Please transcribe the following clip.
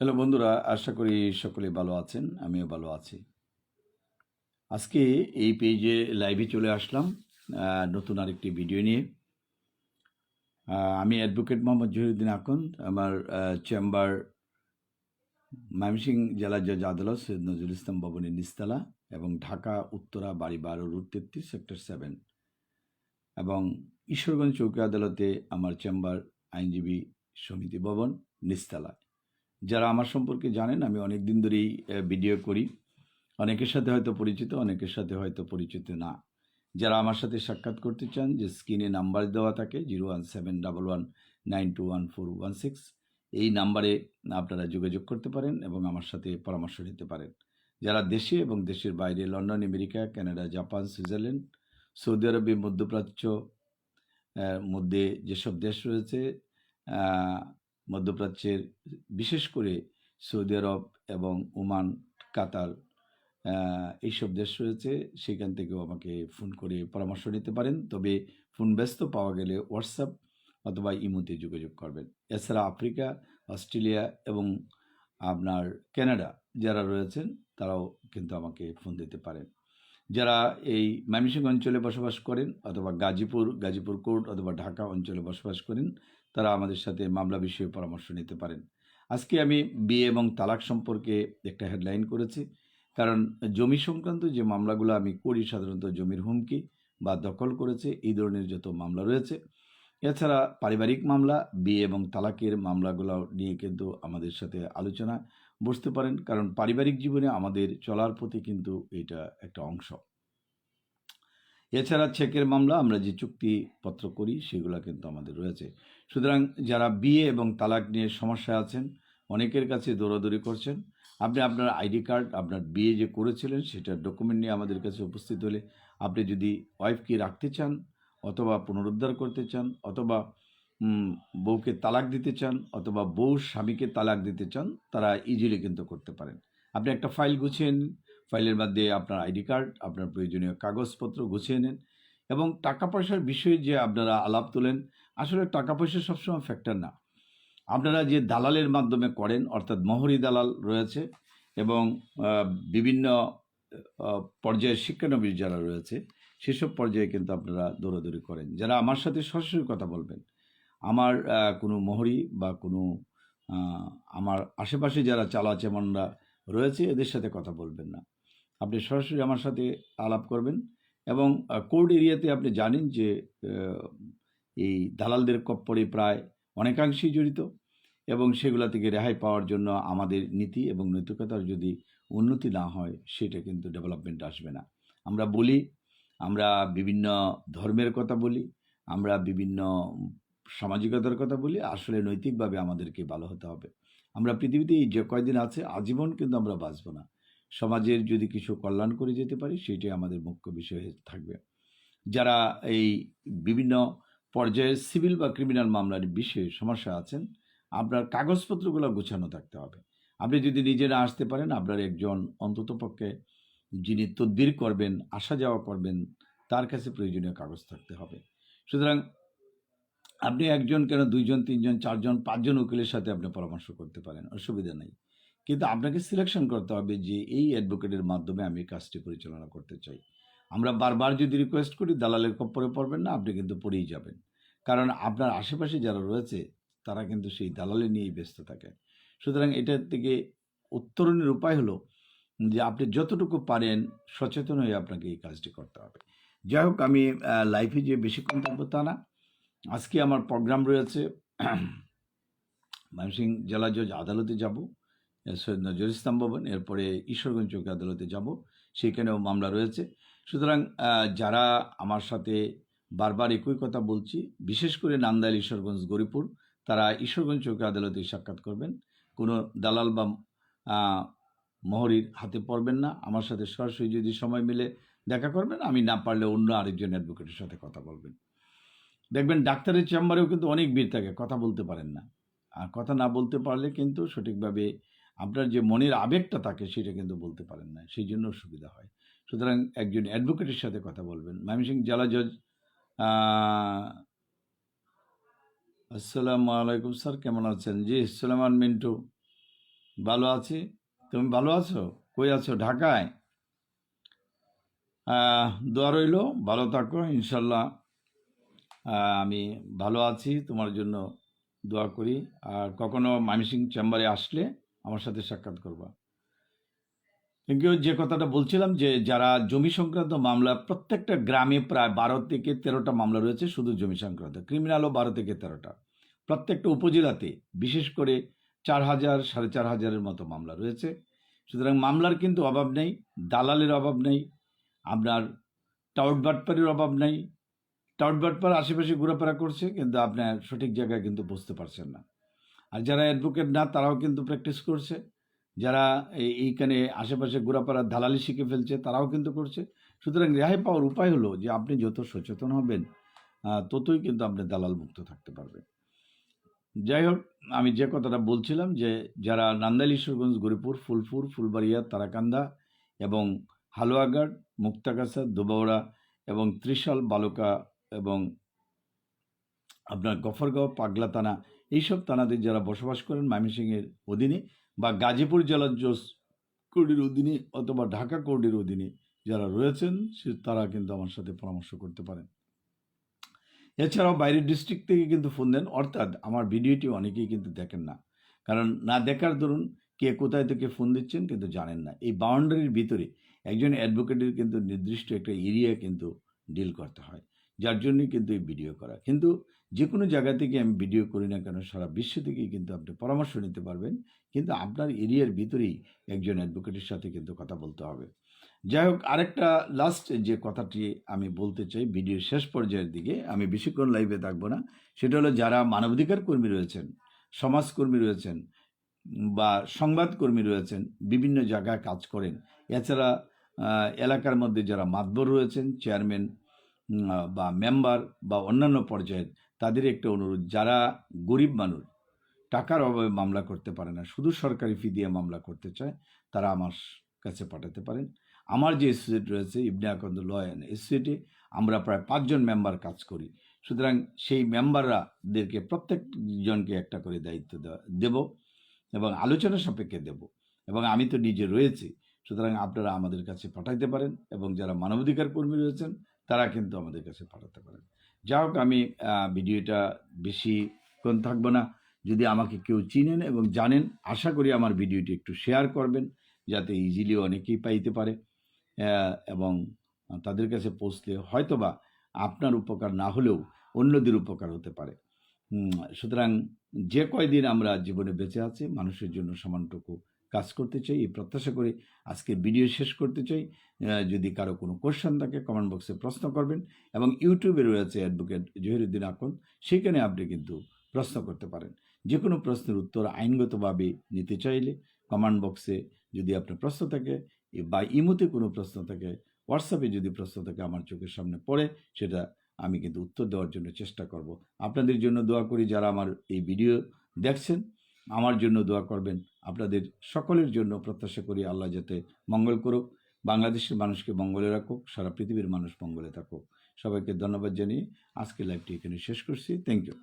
Hello বন্ধুরা, আশা করি সকলে ভালো আছেন, আমিও ভালো আছি। আজকে এই পেজে লাইভে চলে আসলাম নতুন আরেকটি ভিডিও নিয়ে। আমি অ্যাডভোকেট মোহাম্মদ জহিরুদ্দিন আকন্দ, আমার চেম্বার ময়মনসিংহ জেলা জজ আদালত সৈয়দ নজরুল ইসলাম ভবনের নিস্তালা এবং ঢাকা, উত্তরা, বাড়ি বারো রুট তেত্রিশ সেক্টর সেভেন এবং ঈশ্বরগঞ্জ চৌকি আদালতে আমার চেম্বার আইনজীবী সমিতি ভবন নিস্তালা যারা আমার সম্পর্কে জানেন, আমি অনেক দিন ধরেই ভিডিও করি। অনেকের সাথে হয়তো পরিচিত, অনেকের সাথে হয়তো পরিচিত না। যারা আমার সাথে সাক্ষাৎ করতে চান, যে স্ক্রিনে নাম্বার দেওয়া থাকে zero one seven double one nine two one four one six এই নাম্বারে আপনারা যোগাযোগ করতে পারেন এবং আমার সাথে পরামর্শ নিতে পারেন। যারা দেশে এবং দেশের বাইরে, London, America, Canada, Japan, Switzerland, Saudi আরবে মধ্যপ্রাচ্য মধ্যে যেসব দেশ রয়েছে মধ্যপ্রাচ্যের, বিশেষ করে সৌদি আরব এবং ওমান, কাতার এইসব দেশ রয়েছে, সেখান থেকেও আমাকে ফোন করে পরামর্শ নিতে পারেন। তবে ফোন ব্যস্ত পাওয়া গেলে হোয়াটসঅ্যাপ অথবা ইমোতে যোগাযোগ করবেন। এছাড়া আফ্রিকা, অস্ট্রেলিয়া এবং আপনার কানাডা যারা রয়েছেন, তারাও কিন্তু আমাকে ফোন দিতে পারেন। যারা এই ময়মনসিংহ অঞ্চলে বসবাস করেন অথবা গাজীপুর গাজীপুর কোর্ট অথবা ঢাকা অঞ্চলে বসবাস করেন তারা আমাদের সাথে মামলা বিষয়ে পরামর্শ নিতে পারেন। আজকে আমি বিয়ে এবং তালাক সম্পর্কে একটা হেডলাইন করেছি। কারণ জমি সংক্রান্ত যে মামলাগুলো আমি করি, সাধারণত জমির হুমকি বা দখল করেছে, এই ধরনের যত মামলা রয়েছে। এছাড়া পারিবারিক মামলা, বিয়ে এবং তালাকের মামলাগুলো নিয়ে কিন্তু আমাদের সাথে আলোচনা বসতে পারেন। কারণ পারিবারিক জীবনে আমাদের চলার প্রতি কিন্তু এটা একটা অংশ। এছাড়া চেকের মামলা, আমরা যে চুক্তিপত্র করি, সেগুলো কিন্তু আমাদের রয়েছে। সুতরাং যারা বিয়ে এবং তালাক নিয়ে সমস্যা আছেন, অনেকের কাছে দৌড়াদৌড়ি করছেন, আপনি আপনার আইডি কার্ড, আপনার বিয়ে যে করেছিলেন, সেটার ডকুমেন্ট নিয়ে আমাদের কাছে উপস্থিত হলে আপনি যদি ওয়াইফকে রাখতে চান, অথবা পুনরুদ্ধার করতে চান, অথবা বউকে তালাক দিতে চান, অথবা বউ স্বামীকে তালাক দিতে চান, তারা ইজিলি কিন্তু করতে পারেন। আপনি একটা ফাইল গুছিয়ে নিন ফাইলের মধ্যে আপনার আইডি কার্ড, আপনার প্রয়োজনীয় কাগজপত্র গুছিয়ে নেন এবং টাকা পয়সার বিষয়ে যে আপনারা আলাপ তোলেন, আসলে টাকা পয়সা সবসময় ফ্যাক্টর না। আপনারা যে দালালের মাধ্যমে করেন, অর্থাৎ মহরি দালাল রয়েছে এবং বিভিন্ন পর্যায়ের শিক্ষানবিশ যারা রয়েছে, সেসব পর্যায়ে কিন্তু আপনারা দৌড়াদৌড়ি করেন। যারা আমার সাথে সরাসরি কথা বলবেন, আমার কোনো মহরি বা কোনো আমার আশেপাশে যারা চালা চেমনরা রয়েছে, এদের সাথে কথা বলবেন না। আপনি সরাসরি আমার সাথে আলাপ করবেন এবং কোর্ট এরিয়াতে আপনি জানেন যে এই দালালদের কপ্পরে প্রায় অনেকাংশেই জড়িত এবং সেগুলা থেকে রেহাই পাওয়ার জন্য আমাদের নীতি এবং নৈতিকতার যদি উন্নতি না হয়, সেটা কিন্তু ডেভেলপমেন্ট আসবে না। আমরা বলি, আমরা বিভিন্ন ধর্মের কথা বলি, আমরা বিভিন্ন সামাজিকতার কথা বলি, আসলে নৈতিকভাবে আমাদেরকে ভালো হতে হবে। আমরা পৃথিবীতে এই যে কয়দিন আছে, আজীবন কিন্তু আমরা বাঁচব না। সমাজের যদি কিছু কল্যাণ করে যেতে পারি, সেটাই আমাদের মুখ্য বিষয় থাকবে। যারা এই বিভিন্ন পর্যায়ে সিভিল বা ক্রিমিনাল মামলার বিষয়ে সমস্যা আছেন, আপনার কাগজপত্রগুলো গোছানো থাকতে হবে। আপনি যদি নিজে না আসতে পারেন, আপনার একজন অন্ততপক্ষে যিনি তদবির করবেন, আসা যাওয়া করবেন, তার কাছে প্রয়োজনীয় কাগজ থাকতে হবে। সুতরাং আপনি একজন কেন দুইজন, তিনজন, চারজন, পাঁচজন উকিলের সাথে আপনি পরামর্শ করতে পারেন, অসুবিধা নেই। কিন্তু আপনাকে সিলেকশন করতে হবে যে এই অ্যাডভোকেটের মাধ্যমে আমি কাজটি পরিচালনা করতে চাই। আমরা বারবার যদি রিকোয়েস্ট করি, দালালের কপ্পরে পড়বেন না, আপনি কিন্তু পড়েই যাবেন। কারণ আপনার আশেপাশে যারা রয়েছে, তারা কিন্তু সেই দালালে নিয়েই ব্যস্ত থাকে। সুতরাং এটার থেকে উত্তরণের উপায় হলো যে আপনি যতটুকু পারেন সচেতন হয়ে আপনাকে এই কাজটি করতে হবে। যাই হোক, আমি লাইফে যে বেশিক্ষণ থাকব তা না। আজকে আমার প্রোগ্রাম রয়েছে, ময়মনসিংহ জেলা জজ আদালতে যাব। সৈয়দ নজরুল ইসলাম ভবন এরপরে ঈশ্বরগঞ্জ চৌকি আদালতে যাব। সেখানেও মামলা রয়েছে। সুতরাং যারা আমার সাথে বারবার একই কথা বলছি, বিশেষ করে নান্দাইল, ঈশ্বরগঞ্জ, গরিপুর, তারা ঈশ্বরগঞ্জ চৌকি আদালতে সাক্ষাৎ করবেন। কোনো দালাল বা মোহরির হাতে পড়বেন না। আমার সাথে সরাসরি যদি সময় মিলে দেখা করবেন, আমি না পারলে অন্য আরেকজন অ্যাডভোকেটের সাথে কথা বলবেন। দেখবেন ডাক্তারের চেম্বারেও কিন্তু অনেক ভিড় থাকে, কথা বলতে পারেন না। আর কথা না বলতে পারলে কিন্তু সঠিকভাবে আপনার যে মনের আবেগটা থাকে সেটা কিন্তু বলতে পারেন না সেই জন্য সুবিধা হয়। সুতরাং একজন অ্যাডভোকেটের সাথে কথা বলবেন। ময়মনসিংহ জেলা জজ আসসালামু আলাইকুম স্যার, কেমন আছেন? জি, সুলেমান মিন্টু, ভালো আছি? তুমি ভালো আছো? কই আছো? ঢাকায়? দোয়া রইল, ভালো থাকো, ইনশাল্লাহ। আমি ভালো আছি, তোমার জন্য দোয়া করি। আর কখনো মামিসিং চেম্বারে আসলে আমার সাথে সাক্ষাৎ করবা। যে কথাটা বলছিলাম যে যারা জমি সংক্রান্ত মামলা, প্রত্যেকটা গ্রামে প্রায় বারো থেকে তেরোটা মামলা রয়েছে শুধু জমি সংক্রান্ত, ক্রিমিনালও বারো থেকে তেরোটা। প্রত্যেকটা উপজেলাতে বিশেষ করে চার হাজার, সাড়ে চার হাজারের মতো মামলা রয়েছে। সুতরাং মামলার কিন্তু অভাব নেই, দালালের অভাব নেই, আপনার টাউট বাটপারির অভাব নেই। টাউট বাটপার আশেপাশে ঘোরাফেরা করছে, কিন্তু আপনার সঠিক জায়গায় কিন্তু বুঝতে পারছেন না। আর যারা অ্যাডভোকেট না, তারাও কিন্তু প্র্যাকটিস করছে। যারা এই- এইখানে আশেপাশে ঘোরাফেরা দালালি শিখে ফেলছে, তারাও কিন্তু করছে। সুতরাং রেহাই পাওয়ার উপায় হলো যে, আপনি যত সচেতন হবেন ততই কিন্তু আপনি দালাল মুক্ত থাকতে পারবেন। যাই হোক, আমি যে কথাটা বলছিলাম যে, যারা নান্দাইল, ঈশ্বরগঞ্জ, গরিপুর, ফুলপুর, ফুলবাড়িয়া, তারাকান্দা এবং হালুয়াঘাট, মুক্তাগাছা, দুবাউড়া এবং ত্রিশাল, বালুকা এবং আপনার গফরগাঁও, পাগলা থানা এইসব থানাতে যারা বসবাস করেন ময়মনসিংহের অধীনে বা গাজীপুর জেলার জজ কোর্টের অধীনে অথবা ঢাকা কোর্টের অধীনে যারা রয়েছেন, সে তারা কিন্তু আমার সাথে পরামর্শ করতে পারেন। এছাড়াও বাইরের ডিস্ট্রিক্ট থেকে কিন্তু ফোন দেন। অর্থাৎ আমার ভিডিওটি অনেকেই কিন্তু দেখেন না। কারণ না দেখার দরুন কে কোথায় থেকে ফোন দিচ্ছেন কিন্তু জানেন না। এই বাউন্ডারির ভিতরে একজন অ্যাডভোকেটের কিন্তু নির্দিষ্ট একটা এরিয়া কিন্তু ডিল করতে হয়। যার জন্যই কিন্তু এই ভিডিও করা। কিন্তু যে কোনো জায়গা থেকে আমি ভিডিও করি না কেন, সারা বিশ্ব থেকেই কিন্তু আপনি পরামর্শ নিতে পারবেন। কিন্তু আপনার এরিয়ার ভিতরেই একজন অ্যাডভোকেটের সাথে কিন্তু কথা বলতে হবে। যাই হোক, আরেকটা লাস্ট যে কথাটি আমি বলতে চাই ভিডিওর শেষ পর্যায়ের দিকে, আমি বেশিক্ষণ লাইভে থাকব না। সেটা হলো যারা মানবাধিকার কর্মী রয়েছেন সমাজকর্মী রয়েছেন বা সংবাদকর্মী রয়েছেন, বিভিন্ন জায়গায় কাজ করেন, এছাড়া এলাকার মধ্যে যারা মাতবর রয়েছেন চেয়ারম্যান বা মেম্বার বা অন্যান্য পর্যায়ের তাদের একটা অনুরোধ, যারা গরিব মানুষ, টাকার অভাবে মামলা করতে পারে না, শুধু সরকারি ফি দিয়ে মামলা করতে চায়, তারা আমার কাছে পাঠাতে পারেন। আমার যে স্টেট রয়েছে, ইবনে আকন্দ ল অ্যান্ড স্টেটে আমরা প্রায় পাঁচজন মেম্বার কাজ করি। সুতরাং সেই মেম্বাররাদেরকে প্রত্যেকজনকে একটা করে দায়িত্ব দেওয়া দেব এবং আলোচনা সাপেক্ষে দেব। এবং আমি তো নিজে রয়েছি, সুতরাং আপনারা আমাদের কাছে পাঠাইতে পারেন এবং যারা মানবাধিকার কর্মী রয়েছেন তারা কিন্তু আমাদের কাছে পাঠাতে পারেন। যা হোক, আমি ভিডিওটা বেশি বেশিক্ষণ থাকব না। যদি আমাকে কেউ চিনেন এবং জানেন, আশা করি আমার ভিডিওটি একটু শেয়ার করবেন, যাতে ইজিলি অনেকেই পাইতে পারে। এবং তাদের কাছে পৌঁছলে হয়তোবা আপনার উপকার না হলেও অন্যদের উপকার হতে পারে। সুতরাং যে কয়দিন আমরা জীবনে বেঁচে আছি, মানুষের জন্য সমানটুকু কাজ করতে চাই, এই প্রত্যাশা করে আজকের ভিডিও শেষ করতে চাই। যদি কারও কোনো কোশ্চেন থাকে কমেন্ট বক্সে প্রশ্ন করবেন এবং ইউটিউবে রয়েছে অ্যাডভোকেট জহিরুদ্দিন আকন, সেখানে আপনি কিন্তু প্রশ্ন করতে পারেন। যে কোনো প্রশ্নের উত্তর আইনগতভাবে নিতে চাইলে কমেন্ট বক্সে যদি আপনার প্রশ্ন থাকে বা ইমোতে কোনো প্রশ্ন থাকে হোয়াটসঅ্যাপে যদি প্রশ্ন থাকে আমার চোখের সামনে পড়ে, সেটা আমি কিন্তু উত্তর দেওয়ার জন্য চেষ্টা করব। আপনাদের জন্য দোয়া করি যারা আমার এই ভিডিও দেখছেন। আমার জন্য দোয়া করবেন। আপনাদের সকলের জন্য প্রত্যাশা করি আল্লাহ যাতে মঙ্গল করুক। বাংলাদেশের মানুষকে মঙ্গলে রাখুক, সারা পৃথিবীর মানুষ মঙ্গলে থাকুক। সবাইকে ধন্যবাদ জানিয়ে আজকে লাইভটি এখানে শেষ করছি। Thank you